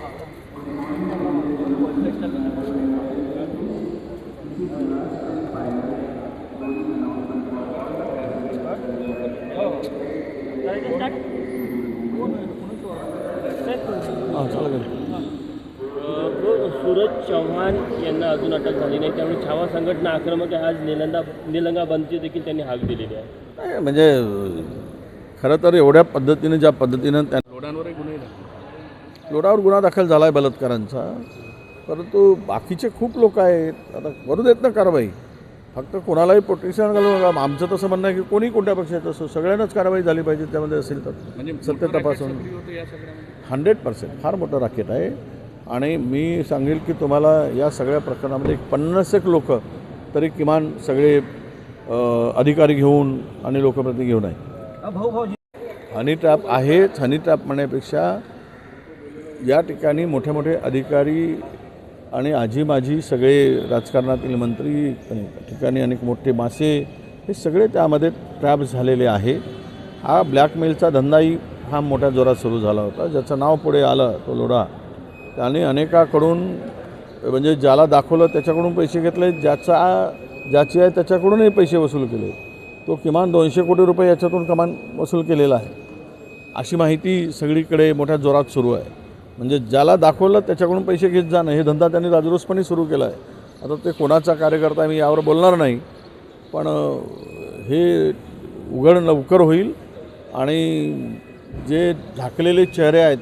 हां सूरज चव्हाण यांना अजून अटक झाली नाही. त्यामुळे छावा संघटना आक्रमक आहे. आज निलंगा निलंगा बंदची देखील त्यांनी हाक दिलेली आहे. म्हणजे खरं तर एवढ्या पद्धतीनं ज्या पद्धतीनं त्या लोडावर गुन्हा दाखल झाला आहे बलात्कारांचा. परंतु बाकीचे खूप लोक आहेत. आता करू देत ना कारवाई. फक्त कोणालाही प्रोटेक्शन घालू नका. आमचं तसं म्हणणं आहे की कोणी कोणत्या पक्षाचं असो सगळ्यांनाच कारवाई झाली पाहिजे त्यामध्ये असेल तर. म्हणजे सत्य तपासून. Hundred percent. फार मोठं राकेट आहे. आणि मी सांगेल की तुम्हाला या सगळ्या प्रकरणामध्ये एक पन्नास एक लोक तरी किमान सगळे अधिकारी घेऊन आणि लोकप्रतिनिधी घेऊन आहे. हनी ट्रॅप आहेच. हनी ट्रॅप म्हणण्यापेक्षा या ठिकाणी मोठे मोठे अधिकारी आणि आजी माजी सगळे राजकारणातील मंत्री ठिकाणी अनेक मोठे मासे हे सगळे त्यामध्ये ट्रॅप झालेले आहे. हा ब्लॅकमेलचा धंदाही हा मोठ्या जोरात सुरू झाला होता. ज्याचं नाव पुढे आलं तो लोढा. त्याने अनेकाकडून म्हणजे ज्याला दाखवलं त्याच्याकडून पैसे घेतले ज्याचा ज्याची आहे त्याच्याकडूनही पैसे वसूल केले. तो किमान दोनशे कोटी रुपये याच्यातून कमान वसूल केलेला आहे. अशी माहिती सगळीकडे मोठ्या जोरात सुरू आहे. म्हणजे ज्याला दाखवलं त्याच्याकडून पैसे घेत जाणं हे धंदा त्यांनी राजरोसपणे सुरू केला आहे आता ते कोणाचा कार्यकर्ता मी यावर बोलणार नाही पण हे उघड लवकर होईल आणि जे झाकलेले चेहरे आहेत